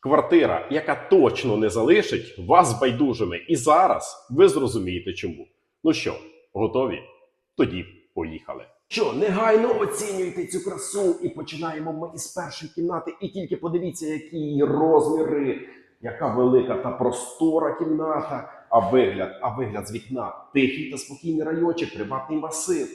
Квартира, яка точно не залишить вас байдужими. І зараз ви зрозумієте чому. Ну що, готові? Тоді поїхали. Що, негайно оцінюйте цю красу і починаємо ми із першої кімнати. І тільки подивіться, які її розміри, яка велика та простора кімната. А вигляд, а вигляд з вікна тихий та спокійний райочок, приватний масив.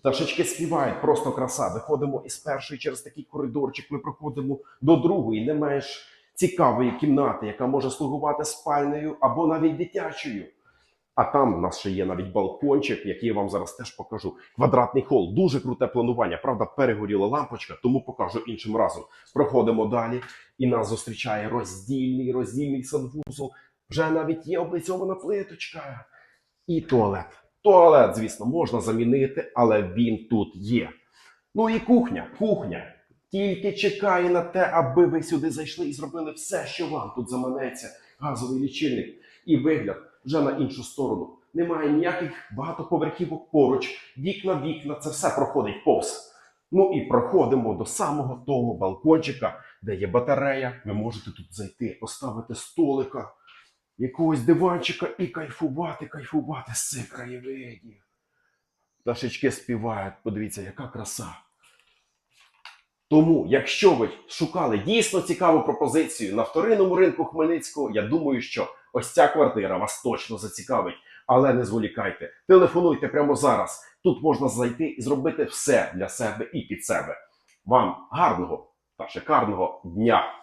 Пташечки співають, просто краса. Виходимо із першої через такий коридорчик. Ми проходимо до другої, не менш цікавої кімнати, яка може слугувати спальнею або навіть дитячою. А там в нас ще є навіть балкончик, який я вам зараз теж покажу. Квадратний хол, дуже круте планування. Правда, перегоріла лампочка, тому покажу іншим разом. Проходимо далі, і нас зустрічає роздільний, роздільний санвузол. Вже навіть є облицьована плиточка. І туалет. Туалет, звісно, можна замінити, але він тут є. Ну і кухня, кухня. Тільки чекає на те, аби ви сюди зайшли і зробили все, що вам тут заманеться. Газовий лічильник і вигляд вже на іншу сторону. Немає ніяких багатоповерхівок поруч, вікна, вікна, це все проходить повз. Ну і проходимо до самого того балкончика, де є батарея. Ви можете тут зайти, поставити столика, якогось диванчика і кайфувати, кайфувати з цих краєвидів. Пташечки співають, подивіться, яка краса. Тому, якщо ви шукали дійсно цікаву пропозицію на вторинному ринку Хмельницького, я думаю, що ось ця квартира вас точно зацікавить. Але не зволікайте, телефонуйте прямо зараз. Тут можна зайти і зробити все для себе і під себе. Вам гарного та шикарного дня!